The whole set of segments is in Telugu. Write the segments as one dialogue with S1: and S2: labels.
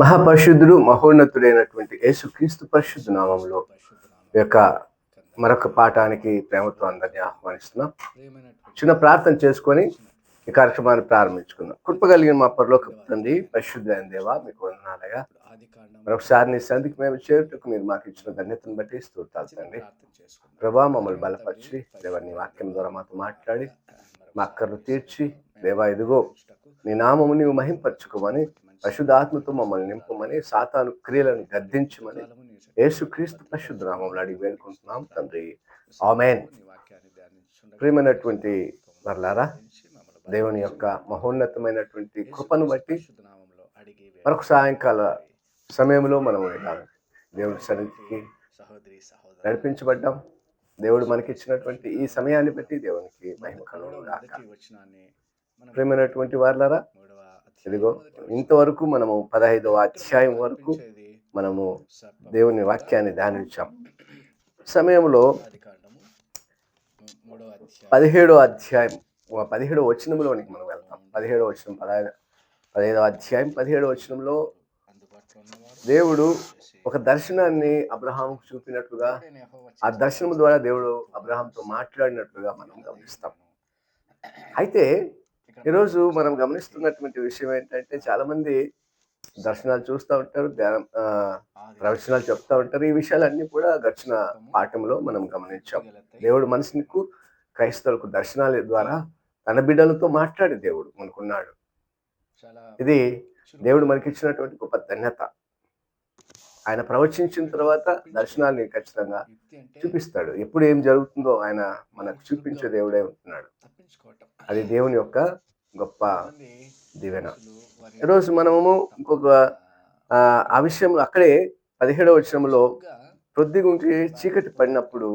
S1: మహాపరిశుద్ధుడు మహోన్నతుడైనటువంటి యేసుక్రీస్తు పరిశుద్ధ నామంలో యొక్క మరొక పాఠానికి ప్రేమతో అందరినీ ఆహ్వానిస్తున్నాం. చిన్న ప్రార్థన చేసుకొని ఈ కార్యక్రమాన్ని ప్రారంభించుకుందాం. కృప కలిగిన మా పరలోక తండ్రి పరిశుద్ధమైన దేవా మీకు వందనాలయ్యా. మరొకసారి నీ సంధికి మేము చేరుటకు మీరు మాకు ఇచ్చిన ధన్యతను బట్టి స్తోత్రాలు తండ్రి. ప్రభా మమ్మల్ని బలపరిచి దేవా వాక్యం ద్వారా మాతో మాట్లాడి మా అక్కర్లు తీర్చి దేవా ఇదిగో నీ నామము నీవు మహింపరచుకోమని పరిశుద్ధాత్మతో మమ్మల్ని నింపమని సాతాను క్రియలను గద్దించమని యేసుక్రీస్తు పరిశుద్ధ అడిగి వేడుకుంటున్నాం తండ్రి. ఆమెన్. ప్రియమైనటువంటి మరలారా దేవుని యొక్క మహోన్నతమైనటువంటి కృపను బట్టి మరొక సాయంకాల సమయంలో మనం దేవుడి సన్నిధికి నడిపించబడ్డాం. దేవుడు మనకి ఇచ్చినటువంటి ఈ సమయాన్ని బట్టి దేవునికి మహిమ కలుగును ప్రేమైనటువంటి వారులరా ఇదిగో ఇంతవరకు మనము పదహైదవ అధ్యాయం వరకు మనము దేవుని వాక్యాన్ని ధ్యానించాం. సమయంలో పదిహేడో అధ్యాయం పదిహేడో వచనంలోనికి మనం వెళ్తాం. పదిహేడో వచనం పదహైదు పదిహేడవ అధ్యాయం పదిహేడో వచనంలో దేవుడు ఒక దర్శనాన్ని అబ్రహాంకు చూపినట్లుగా ఆ దర్శనం ద్వారా దేవుడు అబ్రహాంతో మాట్లాడినట్లుగా మనం గమనిస్తాం. అయితే ఈరోజు మనం గమనిస్తున్నటువంటి విషయం ఏంటంటే చాలా మంది దర్శనాలు చూస్తూ ఉంటారు ధ్యానం ఆ, ప్రవచనాలు చెప్తా ఉంటారు. ఈ విషయాలన్నీ కూడా గడిచిన పాఠంలో మనం గమనించాం. దేవుడు మనసుకు క్రైస్తవులకు దర్శనాల ద్వారా తన బిడ్డలతో మాట్లాడి దేవుడు మనకున్నాడు. ఇది దేవుడు మనకి ఇచ్చినటువంటి గొప్ప ధన్యత. ఆయన ప్రవచించిన తర్వాత దర్శనాన్ని ఖచ్చితంగా చూపిస్తాడు. ఎప్పుడు ఏం జరుగుతుందో ఆయన మనకు చూపించే దేవుడే ఉంటున్నాడు. అది దేవుని యొక్క గొప్ప దీవెన. ఈరోజు మనము ఇంకొక ఆ, విషయంలో అక్కడే పదిహేడవ వచనంలో ప్రొద్ది గురించి చీకటి పడినప్పుడు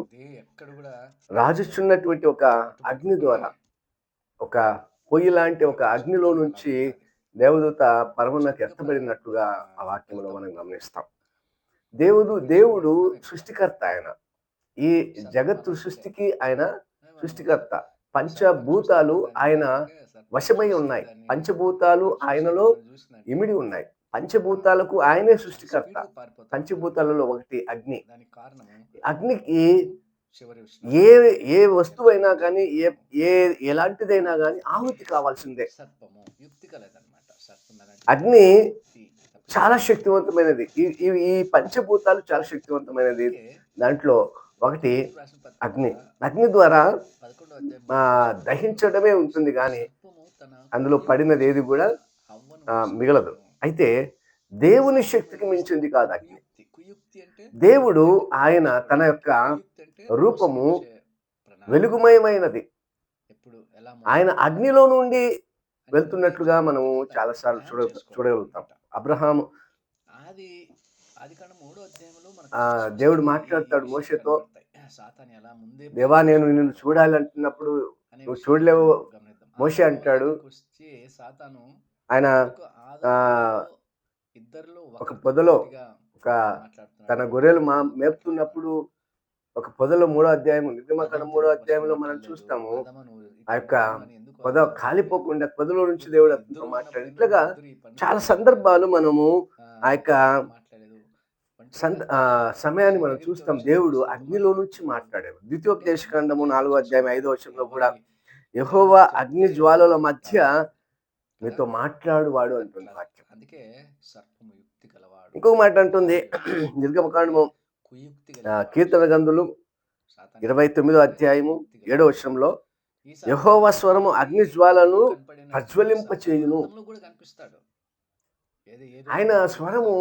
S1: రాజుచున్నటువంటి ఒక అగ్ని ద్వారా ఒక పొయ్యి లాంటి ఒక అగ్నిలో నుంచి దేవదూత పరమునకు ఎత్తబడినట్టుగా ఆ వాక్యంలో మనం గమనిస్తాం. దేవుడు దేవుడు సృష్టికర్త ఆయన. ఈ జగత్తు సృష్టికి ఆయన సృష్టికర్త. పంచభూతాలు ఆయన వశమై ఉన్నాయి. పంచభూతాలు ఆయనలో ఇమిడి ఉన్నాయి. పంచభూతాలకు ఆయనే సృష్టికర్త. పంచభూతాలలో ఒకటి అగ్ని. అగ్నికి ఏ ఏ వస్తువైనా కానీ ఏ ఏ ఎలాంటిదైనా కానీ ఆహుతి కావాల్సిందే. అగ్ని చాలా శక్తివంతమైనది. ఈ ఈ- ఈ పంచభూతాలు చాలా శక్తివంతమైనది. దాంట్లో ఒకటి అగ్ని. అగ్ని ద్వారా దహించడమే ఉంటుంది కానీ అందులో పడినది ఏది కూడా మిగలదు. అయితే దేవుని శక్తికి మించింది కాదు అగ్ని. దేవుడు ఆయన తన యొక్క రూపము వెలుగుమయమైనది. ఆయన అగ్నిలో నుండి వెళ్తున్నట్లుగా మనము చాలాసార్లు చూడ చూడగలుగుతాం. అబ్రహాము దేవుడు మాట్లాడతాడు
S2: ముందే
S1: దేవా నేను నిన్ను చూడాలి అంటున్నప్పుడు
S2: అనే
S1: నువ్వు చూడలేవు
S2: ఆది
S1: అంటాడు, ఆయన ఒక పొదలో ఒక. తన గొర్రెలు మా మేపుతున్నప్పుడు ఒక పొదలో మూడో అధ్యాయం నిర్గమకాండం మూడో అధ్యాయంలో మనం చూస్తాము ఆ యొక్క పొద? కాలిపోకుండా పొదలో నుంచి దేవుడు అతనితో మాట్లాడు ఇట్లాగా చాలా సందర్భాలు మనము ఆ యొక్క ఆ సమయాన్ని మనం చూస్తాం. దేవుడు అగ్నిలో నుంచి మాట్లాడాడు. ద్వితీయోపదేశ ఖండము నాలుగో అధ్యాయం ఐదో వచనంలో కూడా యెహోవా అగ్ని జ్వాలల మధ్య మీతో మాట్లాడువాడు అంటుంది వాక్యం.
S2: అందుకే సర్పము యుక్తి గలవాడు.
S1: ఇంకొక మాట అంటుంది. నిర్గమకాండము. కీర్తన గంధులు ఇరవై తొమ్మిదో అధ్యాయము. ఏడో
S2: సాతాను
S1: యెహోవా స్వరము అగ్ని జ్వాలను ప్రజ్వలింప చేయును. ఆయన స్వరము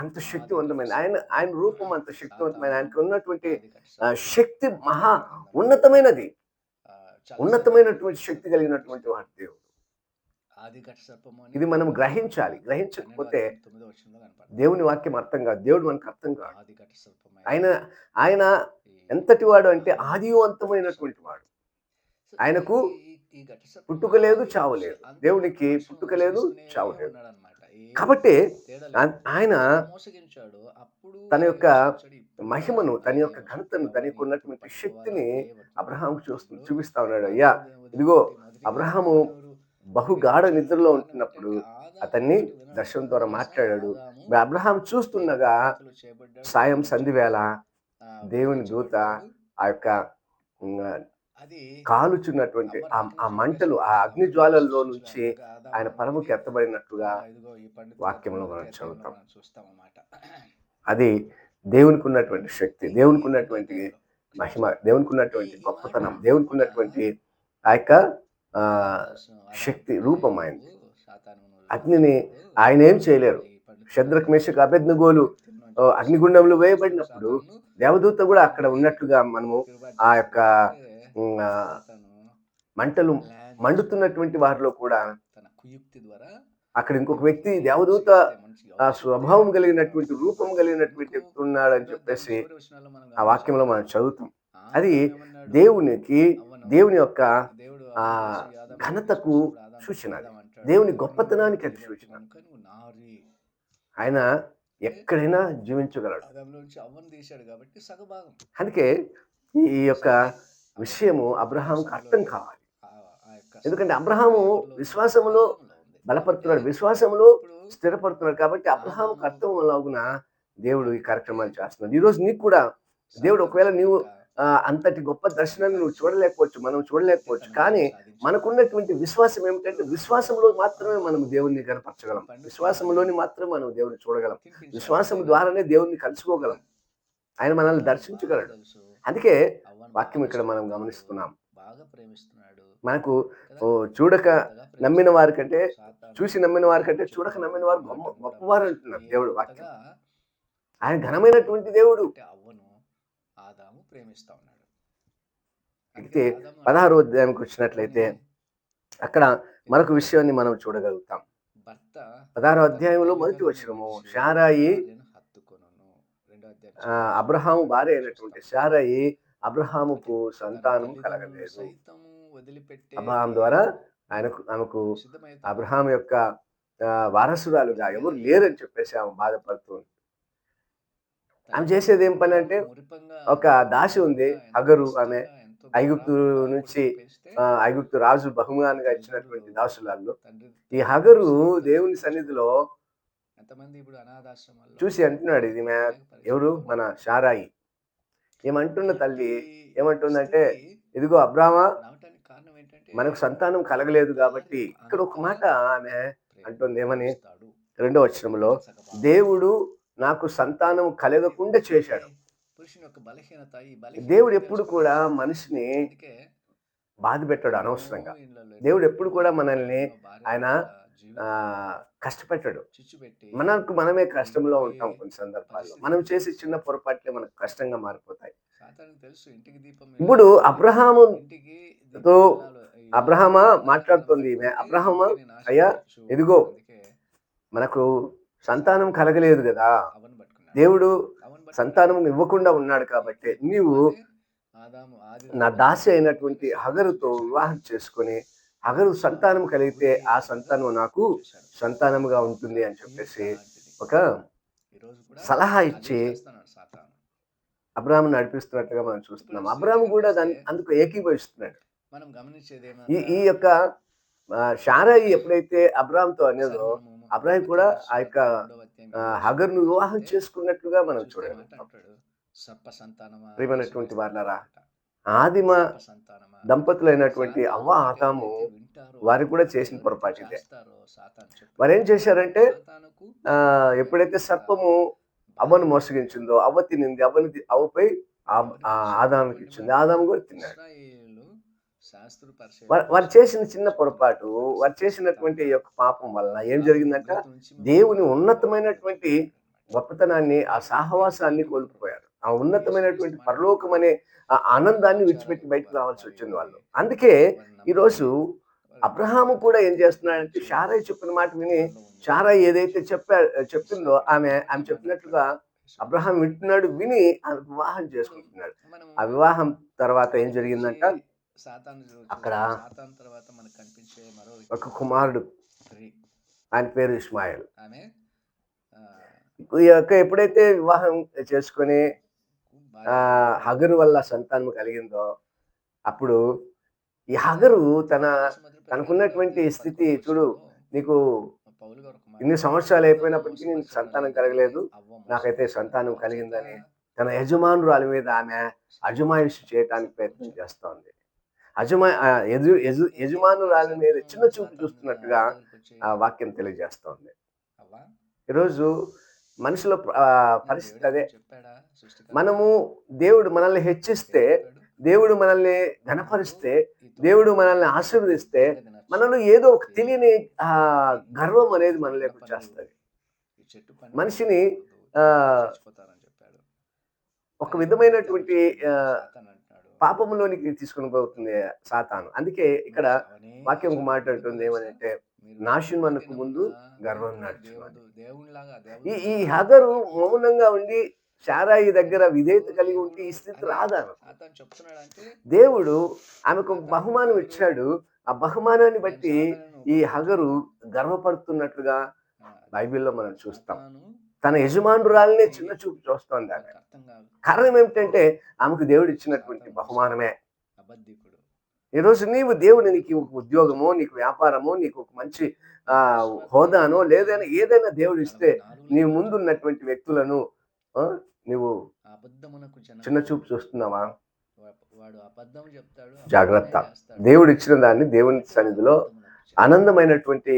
S1: అంత శక్తివంతమైన ఆయన ఆయన రూపం అంత శక్తివంతమైన ఆయనకు ఉన్నటువంటి శక్తి మహా ఉన్నతమైనది. ఉన్నతమైనటువంటి శక్తి కలిగినటువంటి వాడు దేవుడు. ఇది మనం గ్రహించాలి. గ్రహించకపోతే. దేవుని వాక్యం అర్థం కాదు. దేవుడు మనకు అర్థం కాదు. ఆయన ఆయన ఎంతటి వాడు అంటే ఆదివంతమైనటువంటి వాడు. ఆయనకు పుట్టుక లేదు, చావు లేదు. దేవునికి పుట్టుక లేదు, చావు లేదు. కాబట్టి ఆయన తన యొక్క మహిమను తన యొక్క ఘనతను తనకు ఉన్నటువంటి
S2: పట్టుకోవాలి.
S1: శక్తిని
S2: ఏ
S1: అబ్రహాంకు చూస్తూ చూపిస్తా ఉన్నాడు. అయ్యా ఇదిగో అబ్రహాము బహు గాఢ నిద్రలో ఉంటున్నప్పుడు అతన్ని దర్శనం ద్వారా మాట్లాడాడు. అబ్రహాం చూస్తుండగా సాయం సంధివేళ దేవుని దూత ఆ యొక్క కాలుచున్నటువంటి ఆ- మంటలు ఆ అగ్ని జ్వాలల్లో నుంచి ఆయన పరముకి ఎత్తబడినట్టుగా వాక్యంలో మనం చదువుతాం. అది దేవునికి ఉన్నటువంటి శక్తి దేవునికి ఉన్నటువంటి మహిమ దేవునికి ఉన్నటువంటి గొప్పతనం దేవునికి ఉన్నటువంటి ఆ యొక్క ఆ, శక్తి రూపం ఆయనది. అగ్నిని ఆయన ఏం చేయలేరు శద్రక్ మేషక్ అగ్నిగుండంలో వేయబడినప్పుడు దేవదూత కూడా అక్కడ ఉన్నట్లుగా మనము ఆ యొక్క మంటలు మండుతున్నటువంటి వారిలో కూడా
S2: ద్వారా
S1: అక్కడ ఇంకొక వ్యక్తి దేవదూత ఆ స్వభావం కలిగినటువంటి రూపం కలిగినటువంటి వ్యక్తి ఉన్నాడని చెప్పేసి ఆ వాక్యంలో మనం చదువుతాం. అది దేవునికి దేవుని యొక్క ఆ ఘనతకు సూచన. దేవుని గొప్పతనానికి అది సూచన. ఆయన ఎక్కడైనా జీవించగలడు.
S2: నుంచి అవ్వను తీశాడు కాబట్టి సగభాగం.
S1: అందుకే ఈ యొక్క విషయము అబ్రహాంకి అర్థం కావాలి. ఎందుకంటే అబ్రహాము విశ్వాసములో బలపడుతున్నాడు విశ్వాసములో స్థిరపడుతున్నాడు కాబట్టి అబ్రహాంకి అర్థం లాగున దేవుడు ఈ కార్యక్రమాలు చేస్తున్నాడు. ఈరోజు నీకు కూడా దేవుడు ఒకవేళ నీవు అంతటి గొప్ప దర్శనాన్ని నువ్వు చూడలేకపోవచ్చు మనం చూడలేకపోవచ్చు కానీ మనకున్నటువంటి విశ్వాసం ఏమిటంటే విశ్వాసంలో మాత్రమే మనం దేవుణ్ణి కనపరచగలం విశ్వాసంలోని మాత్రమే మనం దేవుని చూడగలం. విశ్వాసం ద్వారానే దేవుణ్ణి కలుసుకోగలం. ఆయన మనల్ని దర్శించగలడు. అందుకే వాక్యం ఇక్కడ మనం గమనిస్తున్నాం.
S2: బాగా ప్రేమిస్తున్నాడు.
S1: మనకు చూడక నమ్మిన వారి కంటే చూసి నమ్మిన వారి కంటే చూడక నమ్మిన వారు గొప్ప గొప్పవారు అంటున్నారు దేవుడు వాక్యం. ఆయన ఘనమైనటువంటి దేవుడు.
S2: అంటే అవ్వను ఆదాము ప్రేమిస్తా ఉన్నాడు.
S1: అయితే పదహారో అధ్యాయానికి వచ్చినట్లయితే అక్కడ మరొక విషయాన్ని మనం చూడగలుగుతాం. పదహారో అధ్యాయంలో మొదటి
S2: అధ్యాయం
S1: ఆ, అబ్రహాము భార్య అయినటువంటి శారాయి అబ్రహాముకు సంతానం కలగలేదు. అబ్రహాం ద్వారా ఆయనకు ఆమెకు అబ్రహాం యొక్క వారసురాలుగా ఎవరు లేరని చెప్పేసి ఆమె బాధపడుతూ. ఆమె చేసేది ఏం పని అంటే ఒక దాసి ఉంది అగరు ఆమె ఐగుప్తు నుంచి ఐగుప్తు రాజు బహుమానంగా ఇచ్చినటువంటి దాసులాల్లో
S2: తండ్రి
S1: ఈ హగరు దేవుని సన్నిధిలో
S2: ఎంతమంది ఇప్పుడు అనాథాశ్రమాల్లో
S1: చూసి అంటున్నాడు ఇది ఎవరు? మన షారాయి. ఏమంటున్న తల్లి? ఏమంటుందంటే ఇదిగో అబ్రామా మనకు సంతానం కలగలేదు కాబట్టి ఇక్కడ ఒక మాట ఆమె అంటుంది ఏమని? రెండో వచనంలో దేవుడు నాకు సంతానం కలగకుండా చేశాడు. దేవుడు ఎప్పుడు కూడా మనిషిని బాధ పెట్టాడు అనవసరంగా. దేవుడు ఎప్పుడు కూడా మనల్ని ఆయన, కష్టపెట్టాడు. మనకు మనమే కష్టంలో ఉంటాం కొన్ని సందర్భాల్లో. మనం చేసే చిన్న పొరపాట్లే మనకు కష్టంగా మారిపోతాయి. ఇప్పుడు అబ్రహాము అబ్రహామా మాట్లాడుతోంది ఈమె. అబ్రహామా, అయ్యా, ఇదిగో. మనకు సంతానం కలగలేదు కదా. దేవుడు సంతానం ఇవ్వకుండా ఉన్నాడు కాబట్టి. నీవు నా దాసి అయినటువంటి హగరుతో వివాహం చేసుకొని హగరు సంతానం కలిగితే ఆ సంతానం నాకు సంతానముగా ఉంటుంది అని చెప్పేసి ఒక సలహా ఇచ్చి అబ్రాహం నడిపిస్తున్నట్టుగా మనం చూస్తున్నాం. అబ్రాహం కూడా దాన్ని అందుకు ఏకీభవిస్తున్నాడు.
S2: మనం గమనించేది
S1: ఈ ఈ యొక్క షారాయి ఎప్పుడైతే అబ్రాహాంతో అనేదో అబ్రాహిం కూడా ఆ యొక్క హగర్ను వివాహం చేసుకున్నట్లుగా మనం
S2: సంతానమా?
S1: ప్రియమైనటువంటి వాళ్ళారా ఆదిమ దంపతులైనటువంటి అవ్వ ఆదాము వారు కూడా చేసిన పొరపాటు ఇదే. వారు ఏం చేశారంటే ఆ, ఎప్పుడైతే సర్పము అవ్వను మోసగించిందో అవ్వ తినింది అవ్వని అవ్వపై ఆదాముకి ఇచ్చింది. ఆదాము కూడా తిన్నాడు. వారు చేసిన చిన్న పొరపాటు వారు చేసినటువంటి యొక్క పాపం వలన ఏం జరిగిందంట? దేవుని ఉన్నతమైనటువంటి గొప్పతనాన్ని ఆ సాహవాసాన్ని కోల్పోయారు. ఆ ఉన్నతమైనటువంటి పరలోకం అనే ఆ ఆనందాన్ని విడిచిపెట్టి బయటకు రావాల్సి వచ్చింది వాళ్ళు. అందుకే ఈరోజు అబ్రహాము కూడా ఏం చేస్తున్నాడంటే షారాయి చెప్పిన మాట విని షారాయి ఏదైతే చెప్పా చెప్పిందో ఆమె ఆమె చెప్పినట్లుగా అబ్రహాం వింటున్నాడు విని ఆమె వివాహం చేసుకుంటున్నాడు. ఆ వివాహం తర్వాత ఏం జరిగిందంట? అక్కడ
S2: సాతాన్ తర్వాత మనకు కనిపించే మరో
S1: ఒక కుమారుడు. ఆయన పేరు ఇస్మాయిల్ యొక్క ఎప్పుడైతే వివాహం చేసుకొని హగరు వల్ల సంతానం కలిగిందో అప్పుడు ఈ హగరు తన తనకున్నటువంటి స్థితి చూడు, నీకు ఇన్ని సంవత్సరాలు అయిపోయినప్పటికీ నేను సంతానం కలగలేదు. నాకైతే సంతానం కలిగిందని తన యజమానురాలి మీద ఆమె అజమాయిషి చేయడానికి ప్రయత్నం చేస్తోంది. అజమా యజు యజు యజమానురాలి మీద చిన్న చూపు చూస్తున్నట్టుగా ఆ వాక్యం తెలియజేస్తోంది. ఈరోజు మనుషుల పరిస్థితి అదే. మనము దేవుడు మనల్ని హెచ్చిస్తే. దేవుడు మనల్ని ఘనపరిస్తే దేవుడు మనల్ని ఆశీర్వదిస్తే మనలో ఏదో ఒక తెలియని ఆ గర్వం అనేది మనలోకి
S2: పని
S1: మనిషిని. ఒక విధమైనటువంటి. పాపంలోనికి తీసుకుని పోతుంది సాతాను అందుకే ఇక్కడ వాక్యం ఒక మాట అంటుంది ఏమనంటే
S2: మీరు
S1: నాశనమునకు ముందు గర్వం నడుచుకోవాలి. ఈ ఈ హగరు మౌనంగా ఉండి శారాయి దగ్గర విధేయత కలిగి ఉంటే ఈ స్థితి
S2: అంటే
S1: దేవుడు ఆమెకు బహుమానం ఇచ్చాడు. ఆ బహుమానాన్ని బట్టి ఈ హగరు గర్వపడుతున్నట్లుగా బైబిల్లో మనం చూస్తాం. తన యజమానురాలనే చిన్న చూపు చూస్తోంది ఆమె కారణం ఏమిటంటే ఆమెకు దేవుడు ఇచ్చినటువంటి బహుమానమే. ఈరోజు నీవు దేవుడు నీకు ఒక ఉద్యోగమో నీకు వ్యాపారమో నీకు ఒక మంచి ఆ హోదానో లేదైనా ఏదైనా దేవుడు ఇస్తే నీ ముందు ఉన్నటువంటి వ్యక్తులను ఆ, నీవు
S2: అబద్ధమునకు జనం
S1: చిన్న చూపు చూస్తున్నావా? జాగ్రత్త. దేవుడు ఇచ్చిన దాన్ని దేవుని సన్నిధిలో. ఆనందమైనటువంటి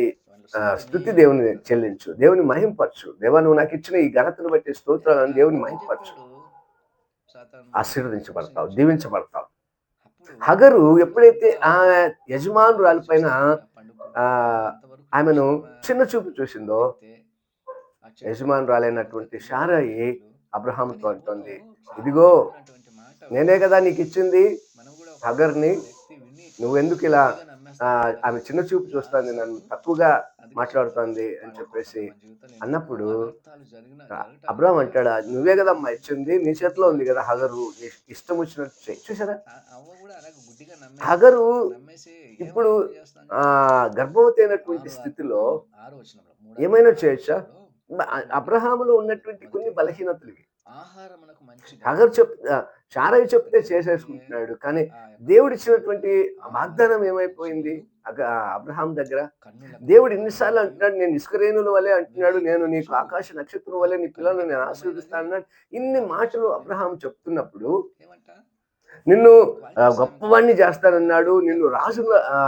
S1: స్థుతి దేవుని చెల్లించు. దేవుని మహింపరచు. దేవా నువ్వు నాకు ఇచ్చిన ఈ ఘనతను బట్టి స్తోత్రాలను దేవుని మహింపరచు. ఆశీర్వదించబడతావు దీవించబడతావు. హగరు ఎప్పుడైతే ఆ యజమానురాలి పైన ఆమెను చిన్న చూపు చూసిందో యజమానురాలైనటువంటి శారాయి అబ్రహాముతో
S2: కానీ
S1: అంటుంది ఇదిగో నేనే కదా నీకు ఇచ్చింది హగర్ని
S2: వ్యక్తి విని
S1: నువ్వు ఎందుకు ఇలా
S2: కదా.
S1: ఆమె చిన్న చూపు చూస్తుంది నన్ను తక్కువగా మాట్లాడుతోంది అని చెప్పేసి అన్నప్పుడు అబ్రహం అంటాడా నువ్వే కదమ్మా ఇచ్చింది నీ చేతిలో ఉంది కదా హగరు ఇష్టం వచ్చినట్టు చూసారా హగరు ఇప్పుడు, గర్భవతి అయినటువంటి స్థితిలో ఏమైనా చేయొచ్చా? అబ్రహాములో ఉన్నటువంటి కొన్ని బలహీనతలు ఇవి. హగరు చెప్ ఆ, శారయ్య చెప్తే చేసేసుకుంటున్నాడు. కానీ దేవుడు ఇచ్చినటువంటి వాగ్దానం ఏమైపోయింది? అబ్రహాం దగ్గర దేవుడు ఎన్నిసార్లు అంటున్నాడు నేను ఇసుకరేణుల వల్లే అంటున్నాడు నేను నీకు ఆకాశ నక్షత్రం వల్లే నీ పిల్లలను నేను ఆశీర్వదిస్తాను అన్నాడు ఇన్ని మాటలు అబ్రహాం చెప్తున్నప్పుడు? నిన్ను ఆ, గొప్పవాణ్ణి చేస్తానన్నాడు నిన్ను రాజు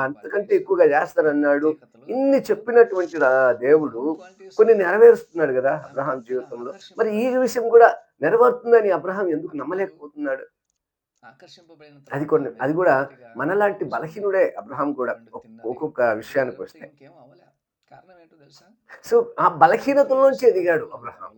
S1: అంతకంటే ఎక్కువగా చేస్తానన్నాడు. ఇన్ని చెప్పినటువంటి దేవుడు కొన్ని నెరవేరుస్తున్నాడు కదా అబ్రహాం జీవితంలో. మరి ఈ విషయం కూడా నెరవేరుతుందని అబ్రహాం ఎందుకు నమ్మలేకపోతున్నాడు? అది కొన్ని అది కూడా మనలాంటి బలహీనుడే అబ్రహాం కూడా ఒక్- ఒక్కొక్క విషయానికి వస్తే? సో ఆ బలహీనతలోంచి ఎదిగాడు అబ్రహాం.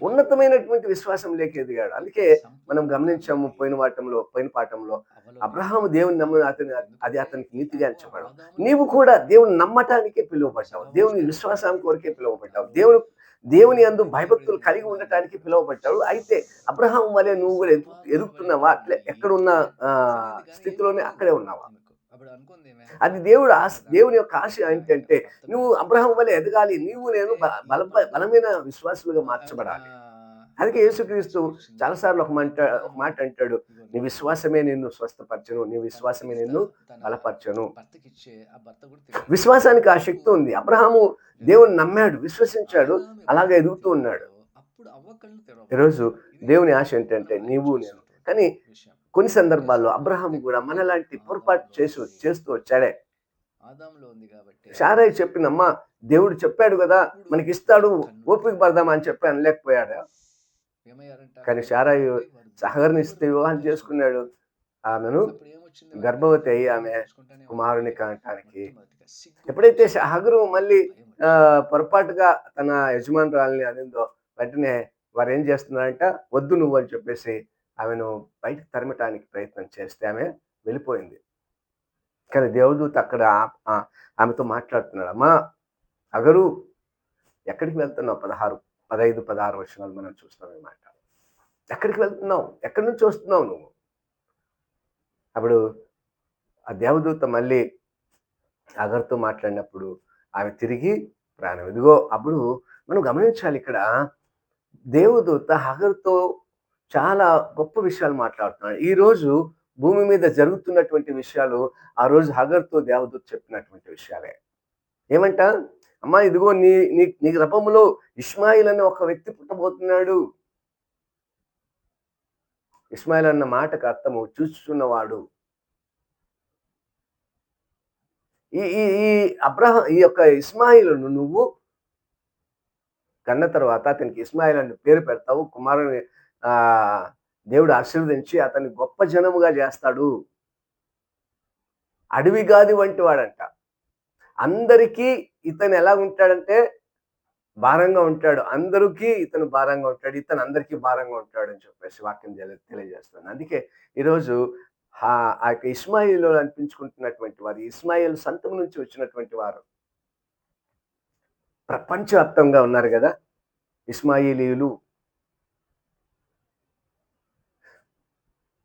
S1: ఉన్నతమైనటువంటి విశ్వాసం లేక ఎదిగాడు అందుకే మనం గమనించాము పోయిన వాటంలో పోయిన పాఠంలో అబ్రహాము దేవుని నమ్మిన అతని అది అతనికి నీతిగా
S2: ఆదాము
S1: నీవు కూడా దేవుని నమ్మటానికే పిలువబడ్డావు. దేవుని విశ్వాసం కొరకే పిలువబడ్డావు. దేవుని దేవుని అందు భయభక్తులు కలిగి ఉండటానికి పిలువబడ్డావు. అయితే అబ్రహాం వలె నువ్వు కూడా ఎదు ఎదుగుతున్నావా అట్లే ఎక్కడున్న ఆ, స్థితిలోనే అక్కడే ఉన్నావా? అది దేవుడు ఆశ దేవుని యొక్క ఆశ ఏంటంటే నువ్వు అబ్రహం వలె ఎదగాలి నీవు నేను బల బలమైన విశ్వాసులుగా మార్చబడాలి. అందుకే యేసుక్రీస్తు చాలాసార్లు ఒక మాట ఒక మాట అంటాడు నీ విశ్వాసమే నిన్ను స్వస్థపరచను నీ విశ్వాసమే నిన్ను బలపరచను. విశ్వాసానికి ఆ శక్తి ఉంది. అబ్రహాము దేవుని నమ్మాడు విశ్వసించాడు అలాగే ఎదుగుతూ ఉన్నాడు. ఈరోజు దేవుని ఆశ ఏంటంటే నీవు నేను. కానీ. కొన్ని సందర్భాల్లో అబ్రహాం కూడా మనలాంటి పొరపాటు చేసి చేస్తూ వచ్చాడే శారయ్య చెప్పిందమ్మా దేవుడు చెప్పాడు కదా మనకి ఇస్తాడు ఓపిక పడదామా అని చెప్పి అనలేకపోయాడు? కానీ
S2: వారు
S1: సహకరిస్తే వివాహం చేసుకున్నాడు ఆమెను? గర్భవతి అయ్యి ఆమె కుమారుని. కనటానికి. ఎప్పుడైతే హగరు మళ్ళీ. పొరపాటుగా తన యజమానురాలని అనిందో వెంటనే వారు ఏం చేస్తున్నారంట వద్దు నువ్వు అని చెప్పేసి ఆమెను బయటకు తరమటానికి ప్రయత్నం చేస్తే ఆమె వెళ్ళిపోయింది. కానీ దేవదూత అక్కడ ఆమెతో మాట్లాడుతున్నాడు అమ్మా అగరు ఎక్కడికి వెళ్తున్నావు? పదహారు పదహైదు పదహారు వర్షాలు మనం చూస్తాం అన్నమాట ఎక్కడికి వెళ్తున్నావు? ఎక్కడి నుంచి వస్తున్నావు నువ్వు? అప్పుడు ఆ దేవదూత మళ్ళీ అగర్తో మాట్లాడినప్పుడు ఆమె తిరిగి ప్రాణం ఇదిగో అప్పుడు మనం గమనించాలి ఇక్కడ దేవదూత హగర్తో చాలా గొప్ప విషయాలు మాట్లాడుతున్నాడు. ఈ రోజు భూమి మీద జరుగుతున్నటువంటి విషయాలు ఆ రోజు హగర్తో దేవదూత్ చెప్పినటువంటి విషయాలే. ఏమంట? అమ్మా ఇదిగో నీ నీ నీ రపములో ఇస్మాయిల్ అనే ఒక వ్యక్తి పుట్టబోతున్నాడు. ఇస్మాయిల్ అన్న మాటకు అర్థము చూస్తున్నవాడు ఈ ఈ ఈ అబ్రహం ఈ యొక్క ఇస్మాయిలును నువ్వు కన్న తర్వాత అతనికి ఇస్మాయిల్ అని పేరు పెడతావు. కుమారుని దేవుడు ఆశీర్వదించి అతన్ని గొప్ప జనముగా చేస్తాడు. అడవి గాది వంటి వాడంట. అందరికీ ఇతను ఎలా ఉంటాడంటే భారంగా ఉంటాడు. అందరికీ ఇతను భారంగా ఉంటాడు. ఇతను అందరికీ భారంగా ఉంటాడు అని చెప్పేసి వాక్యం తెలి- తెలియజేస్తాను అందుకే ఈరోజు ఆ ఆ యొక్క ఇస్మాయిల్ అనిపించుకుంటున్నటువంటి వారు ఇస్మాయిల్ సంతం నుంచి వచ్చినటువంటి వారు ప్రపంచవ్యాప్తంగా ఉన్నారు కదా. ఇస్మాయిలీలు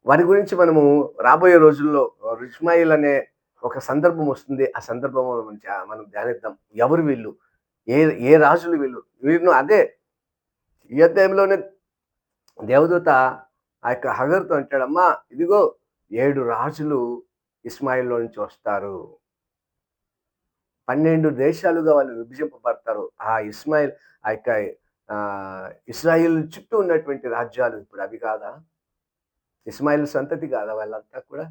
S1: వారి గురించి మనము రాబోయే రోజుల్లో రుజ్మాయిల్ అనే ఒక సందర్భం వస్తుంది. ఆ సందర్భం మనం ధ్యానిద్దాం. ఎవరు వీళ్ళు? ఏ ఏ రాజులు వీళ్ళు? వీళ్ళు అదే ఈ అధ్యాయంలోనే దేవదూత ఆ యొక్క హగర్తో అంటాడమ్మా ఇదిగో ఏడు రాజులు ఇస్మాయిల్లో నుంచి వస్తారు. పన్నెండు దేశాలుగా వాళ్ళు విభజింపబడతారు. ఆ ఇస్మాయిల్ ఆ యొక్క ఇస్రాయిల్ చుట్టూ ఉన్నటువంటి రాజ్యాలు ఇప్పుడు అవి కాదా? ఇస్మాయిల్ సంతతి కాదా వాళ్ళంతా కూడా?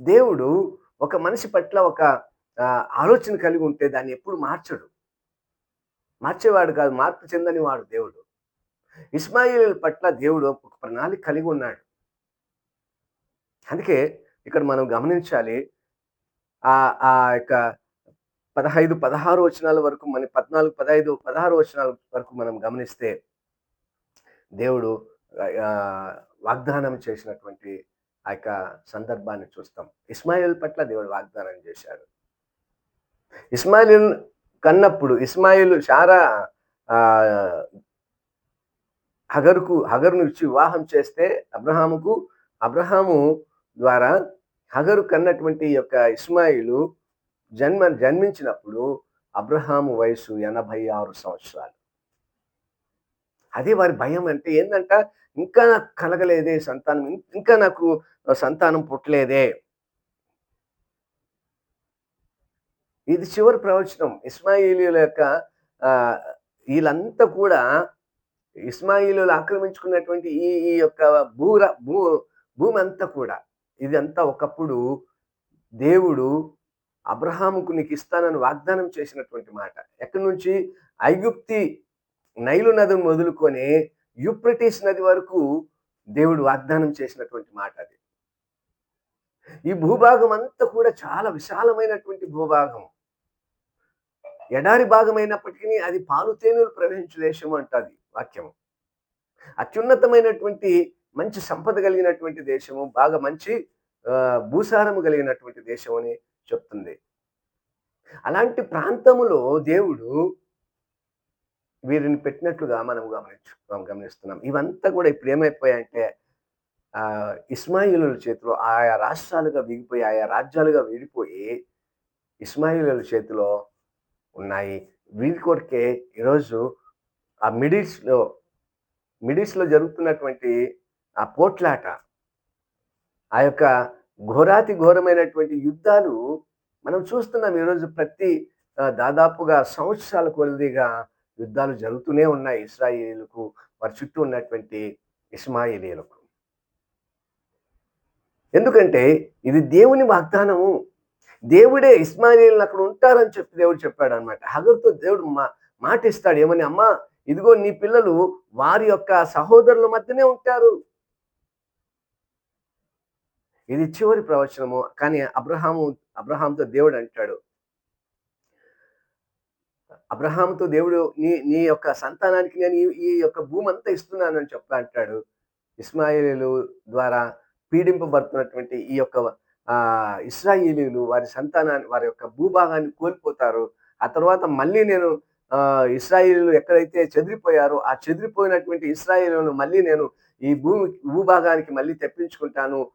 S1: దేవుడు ఒక మనిషి పట్ల ఒక ఆలోచన కలిగి ఉంటే దాన్ని ఎప్పుడు మార్చడు. మార్చేవాడు కాదు మార్పు చెందని వాడు దేవుడు. ఇస్మాయిల్ పట్ల దేవుడు ఒక ప్రణాళిక కలిగి ఉన్నాడు. అందుకే ఇక్కడ మనం గమనించాలి ఆ ఆ యొక్క పదహైదు పదహారు వచనాల వరకు మన పద్నాలుగు పదహైదు పదహారు వచనాల వరకు మనం గమనిస్తే దేవుడు వాగ్దానం చేసినటువంటి ఆ యొక్క సందర్భాన్ని చూస్తాం. ఇస్మాయిల్ పట్ల దేవుడు వాగ్దానం చేశాడు. ఇస్మాయిల్ కన్నప్పుడు ఇస్మాయిల్ షారా హగరుకు హగరును ఇచ్చి వివాహం చేస్తే అబ్రహాముకు అబ్రహాము ద్వారా హగరు కన్నటువంటి యొక్క ఇస్మాయిలు జన్మ జన్మించినప్పుడు అబ్రహాము వయసు ఎనభై ఆరు సంవత్సరాలు. అదే వారి భయం అంటే ఏంటంట ఇంకా నాకు కలగలేదే సంతానం ఇంకా నాకు సంతానం పుట్టలేదే. ఇది చివరి ప్రవచనం. ఇస్మాయిలీల యొక్క వీళ్ళంతా కూడా ఇస్మాయిలీలు ఆక్రమించుకున్నటువంటి ఈ ఈ యొక్క భూర భూ భూమి అంతా కూడా ఇదంతా ఒకప్పుడు దేవుడు అబ్రహాముకు నీకు ఇస్తానని వాగ్దానం చేసినటువంటి మాట. ఎక్కడి నుంచి? ఐగుప్తి నైలు నదిని మొదలుకొని యూప్రటిస్ నది వరకు దేవుడు వాగ్దానం చేసినటువంటి మాట అది. ఈ భూభాగం అంతా కూడా చాలా విశాలమైనటువంటి భూభాగం. ఎడారి భాగమైనప్పటికీ అది పాలు తేనెలు ప్రవహించు దేశం అంటది వాక్యం అత్యున్నతమైనటువంటి మంచి సంపద కలిగినటువంటి దేశము బాగా మంచి భూసారము కలిగినటువంటి దేశం అని చెప్తుంది. అలాంటి ప్రాంతములో దేవుడు వీరిని పెట్టినట్లుగా మనం గమనించు మనం గమనిస్తున్నాం. ఇవంతా కూడా ఇప్పుడు ఏమైపోయాయంటే ఇస్మాయిలుల చేతిలో ఆయా రాష్ట్రాలుగా విగిపోయి ఆయా రాజ్యాలుగా విడిపోయి ఇస్మాయిలుల చేతిలో ఉన్నాయి. వీరి కొరకే ఈరోజు ఆ మిడిల్స్లో మిడిల్స్లో జరుగుతున్నటువంటి ఆ పోట్లాట ఆ యొక్క ఘోరాతి ఘోరమైనటువంటి యుద్ధాలు మనం చూస్తున్నాం ఈరోజు ప్రతి దాదాపుగా సంవత్సరాల కొలదిగా యుద్ధాలు జరుగుతూనే ఉన్నాయి ఇస్రాయేలీలకు వారి చుట్టూ ఉన్నటువంటి ఇస్మాయిలీలకు ఎందుకంటే ఇది దేవుని వాగ్దానము. దేవుడే ఇస్మాయిలీలను అక్కడ ఉంటారని చెప్పి దేవుడు చెప్పాడు అనమాట హగర్తో దేవుడు మా మాట ఇస్తాడు ఏమని అమ్మా ఇదిగో నీ పిల్లలు వారి యొక్క సహోదరుల మధ్యనే ఉంటారు. ఇది చివరి ప్రవచనము. కానీ అబ్రహాము అబ్రహాంతో దేవుడు అంటాడు అబ్రహాంతో దేవుడు నీ నీ యొక్క సంతానానికి నేను ఈ- యొక్క భూమి అంతా ఇస్తున్నానని చెప్ప అంటాడు. ఇస్మాయిలీలు ద్వారా పీడింపబడుతున్నటువంటి ఈ యొక్క ఇస్రాయిలీలు ఇస్రాయేలీలు వారి సంతానాన్ని వారి యొక్క భూభాగాన్ని కోల్పోతారు. ఆ తర్వాత మళ్ళీ నేను ఆ ఎక్కడైతే చెదిరిపోయారో ఆ చెదిరిపోయినటువంటి ఇస్రాయేలీలను మళ్ళీ నేను ఈ భూమి భూభాగానికి మళ్ళీ తెప్పించుకుంటాను.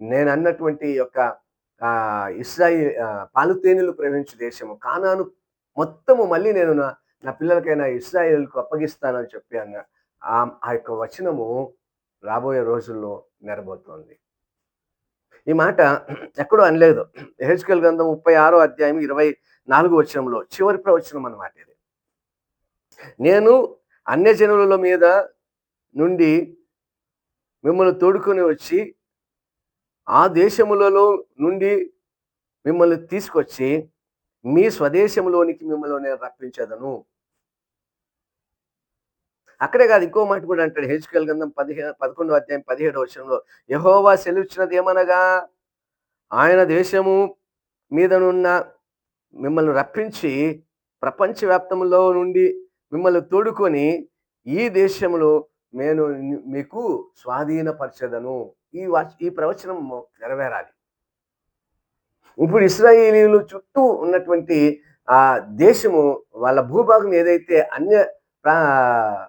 S1: నేను అన్నటువంటి యొక్క ఆ ఇస్రాయిల్ పాలుతేనెలు ప్రవహించు దేశము కానాను మొత్తము మళ్ళీ నేను నా నా పిల్లలకైనా ఇస్రాయేల్కు అప్పగిస్తానని చెప్పి అన్న ఆ ఆ యొక్క వచనము రాబోయే రోజుల్లో నెరబోతోంది ఈ మాట ఎక్కడో అనలేదు. హెచ్కల్ గ్రంథం ముప్పై ఆరో అధ్యాయం ఇరవై నాలుగో వచనంలో చివరి ప్రవచనం అన్నమాట ఇది. నేను అన్యజనుల మీద నుండి మిమ్మల్ని తోడుకొని వచ్చి ఆ దేశములలో నుండి మిమ్మల్ని తీసుకొచ్చి మీ స్వదేశంలోనికి మిమ్మల్ని నేను రప్పించదను. అక్కడే కాదు ఇంకో మాట కూడా అంటాడు హెచ్కల్ గంధం పదిహేను పదకొండో అధ్యాయం పదిహేడో వచనంలో యహోవా సెలవిచ్చినది ఏమనగా ఆయన దేశము మీదనున్న మిమ్మల్ని రప్పించి ప్రపంచవ్యాప్తంలో నుండి మిమ్మల్ని తోడుకొని ఈ దేశంలో నేను మీకు స్వాధీనపరచదను. ఈ వా ఈ ప్రవచనం నెరవేరాలి. ఇప్పుడు ఇస్రాయేలీలు చుట్టూ ఉన్నటువంటి ఆ దేశము వాళ్ళ భూభాగం ఏదైతే అన్య ప్రా-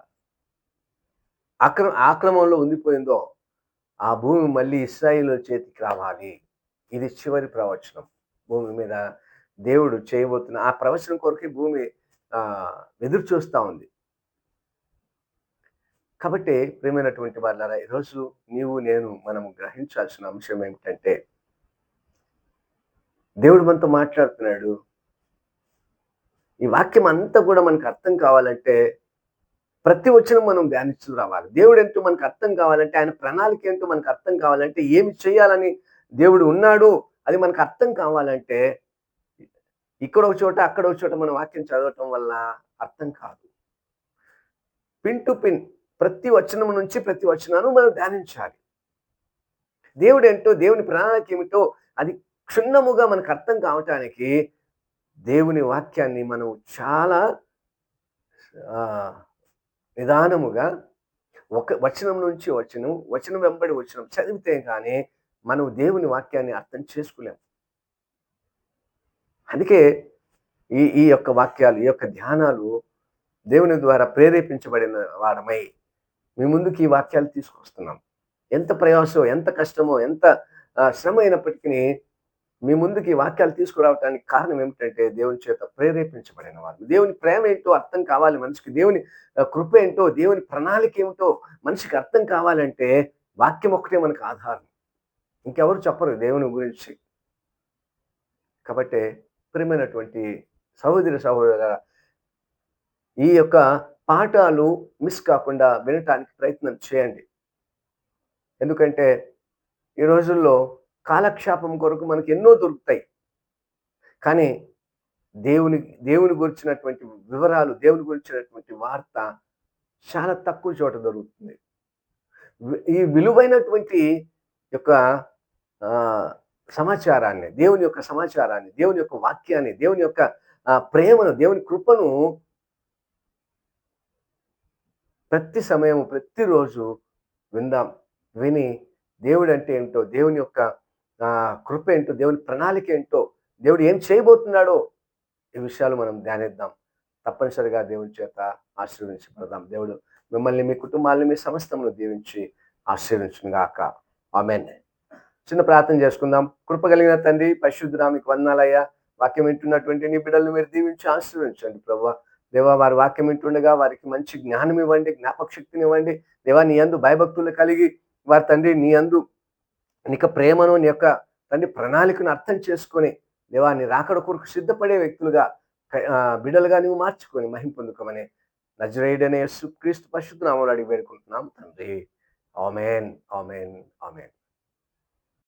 S1: ఆక్రమ ఆక్రమంలో ఉండిపోయిందో ఆ భూమి మళ్ళీ ఇస్రాయిల్ చేతికి రావాలి. ఇది చివరి ప్రవచనం. భూమి మీద దేవుడు చేయబోతున్న ఆ ప్రవచనం కొరకే భూమి ఎదురు చూస్తూ ఉంది. కాబట్టి ప్రేమైనటువంటి వాళ్ళారా ఈరోజు నీవు నేను మనం గ్రహించాల్సిన అంశం ఏమిటంటే దేవుడు మనతో మాట్లాడుతున్నాడు. ఈ వాక్యం అంతా కూడా మనకు అర్థం కావాలంటే ప్రతి వచనం మనం ధ్యానిస్తూ రావాలి. దేవుడు ఏంటో మనకు అర్థం కావాలంటే ఆయన ప్రణాళిక ఏంటో మనకు అర్థం కావాలంటే ఏమి చేయాలని దేవుడు ఉన్నాడు అది మనకు అర్థం కావాలంటే ఇక్కడ ఒక చోట అక్కడ ఒక చోట మన వాక్యం చదవటం వల్ల అర్థం కాదు. పిన్ టు పిన్ ప్రతి వచనం నుంచి ప్రతి వచనాన్ని మనం ధ్యానించాలి. దేవుడు ఏంటో దేవుని ప్రణాళిక ఏమిటో అది క్షుణ్ణముగా మనకు అర్థం కావటానికి దేవుని వాక్యాన్ని మనం చాలా నిదానముగా ఒక వచనం నుంచి వచనం వచనం వెంబడి వచనం చదివితే కానీ మనం దేవుని వాక్యాన్ని అర్థం చేసుకోలేము అందుకే ఈ ఈ యొక్క వాక్యాలు ఈ యొక్క ధ్యానాలు దేవుని ద్వారా ప్రేరేపించబడిన వాడమై మీ ముందుకు ఈ వాక్యాలు తీసుకొస్తున్నాం. ఎంత ప్రయాసమో ఎంత కష్టమో ఎంత శ్రమ అయినప్పటికీ మీ ముందుకి వాక్యాలు తీసుకురావడానికి కారణం ఏమిటంటే దేవుని చేత ప్రేరేపించబడిన వారు దేవుని ప్రేమ ఏంటో అర్థం కావాలి మనిషికి. దేవుని కృప ఏంటో దేవుని ప్రణాళిక ఏమిటో మనిషికి అర్థం కావాలంటే వాక్యం ఒక్కటే మనకు ఆధారం. ఇంకెవరు చెప్పరు దేవుని గురించి. కాబట్టి ప్రియమైనటువంటి సహోదరి సహోదర ఈ యొక్క పాఠాలు మిస్ కాకుండా వినటానికి ప్రయత్నం చేయండి. ఎందుకంటే ఈ రోజుల్లో కాలక్షేపం కొరకు మనకి ఎన్నో దొరుకుతాయి. కానీ దేవుని దేవుని గురించినటువంటి వివరాలు దేవుని గురించినటువంటి వార్త చాలా తక్కువ చోట దొరుకుతుంది. వి- ఈ విలువైనటువంటి యొక్క సమాచారాన్ని దేవుని యొక్క సమాచారాన్ని దేవుని యొక్క వాక్యాన్ని దేవుని యొక్క ప్రేమను దేవుని కృపను ప్రతి సమయం ప్రతిరోజు విందాం. విని దేవుడు అంటే ఏంటో దేవుని యొక్క కృప ఏంటో దేవుని ప్రణాళిక ఏంటో దేవుడు ఏం చేయబోతున్నాడో ఈ విషయాలు మనం ధ్యానిద్దాం. తప్పనిసరిగా దేవుని చేత ఆశీర్వదించబడదాం. దేవుడు మిమ్మల్ని మీ కుటుంబాలని మీ సమస్తమును దీవించి ఆశీర్వించును గాక ఆమెన్. చిన్న ప్రార్థన చేసుకుందాం. కృప కలిగిన తండ్రి పరిశుద్ధురా మీకు వందాలయ్యా వాక్యం వింటున్నటువంటి నీ బిడ్డలను మీరు దీవించి ఆశీర్వించండి ప్రభా. దేవా వారి వాక్యం వింటుండగా వారికి మంచి జ్ఞానం ఇవ్వండి జ్ఞాపక శక్తిని ఇవ్వండి. దేవా నీ అందు భయభక్తులు కలిగి వారి తండ్రి నీ అందు నీ ప్రేమను నీ యొక్క తండ్రి ప్రణాళికను అర్థం చేసుకొని దేవా నీ రాకడ కొరకు సిద్ధపడే వ్యక్తులుగా బిడలుగా నువ్వు మార్చుకొని మహింపొందుకోమని నజరేయుడనే సుక్రీస్తు పరిశుద్ధ నామలు అడిగి వేడుకుంటున్నాం తండ్రి. Amen amen amen.